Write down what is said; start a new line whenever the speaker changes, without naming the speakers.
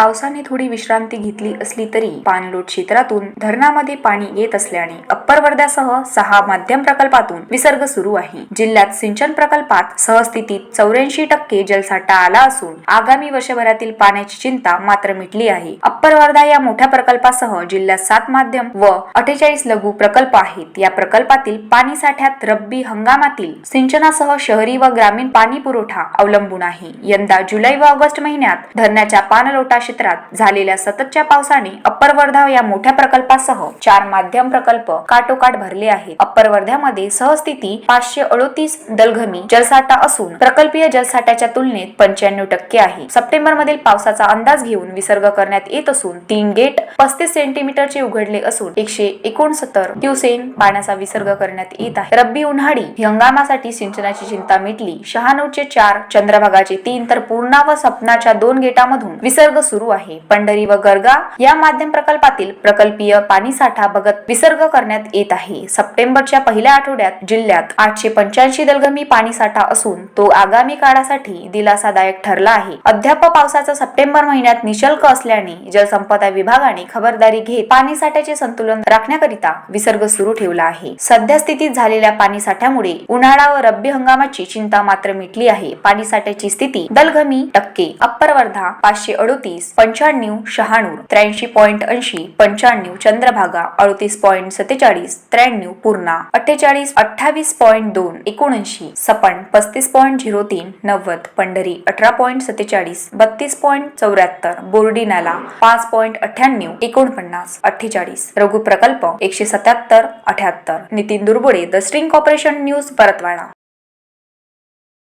पावसाने थोडी विश्रांती घेतली असली तरी पाणलोट क्षेत्रातून धरणामध्ये पाणी येत असल्याने अप्पर वर्ध्यासह सहा माध्यम प्रकल्पातून विसर्ग सुरू आहे. जिल्ह्यात सिंचन प्रकल्पात सहस्थितीत चौऱ्याऐंशी टक्के जलसाठा आला असून आगामी वर्षभरातील पाण्याची चिंता मात्र मिटली आहे. अप्पर वर्धा या मोठ्या प्रकल्पासह जिल्ह्यात सात माध्यम व अठ्ठेचाळीस लघु प्रकल्प आहेत. या प्रकल्पातील पाणी साठ्यात रब्बी हंगामातील सिंचनासह शहरी व ग्रामीण पाणी पुरवठा अवलंबून आहे. यंदा जुलै व ऑगस्ट महिन्यात धरणाच्या पाणलोटा क्षेत्रात झालेल्या सततच्या पावसाने अप्पर वर्धा या मोठ्या प्रकल्पासह चार माध्यम प्रकल्प काटोकाट भरले आहेत. अप्पर वर्ध्यामध्ये सहस्थिती पाचशे अडोतीस दलघमी जलसाठा असून प्रकल्पीय जलसाठ्याच्या तुलनेत पंच्याण्णव टक्के आहे. सप्टेंबर मधील पावसाचा अंदाज घेऊन विसर्ग करण्यात येत असून तीन गेट पस्तीस सेंटीमीटरचे उघडले असून एकशे एकोणसत्तर क्युसेन पाण्याचा विसर्ग करण्यात येत आहे. रब्बी उन्हाळी हंगामासाठी सिंचनाची चिंता मिटली. शहाण्णवचे चार चंद्रभागाचे तीन तर पूर्णा व सपनाच्या दोन गेटामधून विसर्ग सुरू आहे. पंढरी व गरगा या माध्यम प्रकल्पातील प्रकल्पीय पाणी साठा बघत विसर्ग करण्यात येत आहे. सप्टेंबरच्या पहिल्या आठवड्यात जिल्ह्यात आठशे पंच्याऐंशी दलगमी पाणी साठा असून तो आगामी काळासाठी दिलासादायक ठरला आहे. अद्याप पावसाचा सप्टेंबर महिन्यात निशल्क असल्याने जलसंपदा विभागाने खबरदारी घेत पाणी साठ्याचे संतुलन राखण्याकरिता विसर्ग सुरू ठेवला आहे. सध्या स्थितीत झालेल्या पाणी साठ्यामुळे उन्हाळा व रब्बी हंगामाची चिंता मात्र मिटली आहे. पाणी साठ्याची स्थिती दलघमी टक्के अप्पर वर्धा पाचशे अडोतीस पंच्याण्णव शहाण्णव त्र्याऐंशी पॉईंट ऐंशी पंच्याण्णव चंद्रभागा अडतीस पॉईंट सत्तेचाळीस त्र्याण्णव पूर्णा अठ्ठेचाळीस अठ्ठावीस पॉईंट दोन एकोणऐंशी सपन पस्तीस पॉईंट झिरो तीन नव्वद पंढरी अठरा पॉईंट सत्तेचाळीस बत्तीस पॉईंट चौऱ्याहत्तर बोर्डी नाला पाच पॉईंट अठ्ठ्याण्णव एकोणपन्नास अठ्ठेचाळीस रघु प्रकल्प एकशे सत्याहत्तर अठ्याहत्तर. Nitin Durbude the string corporation news Paratwada.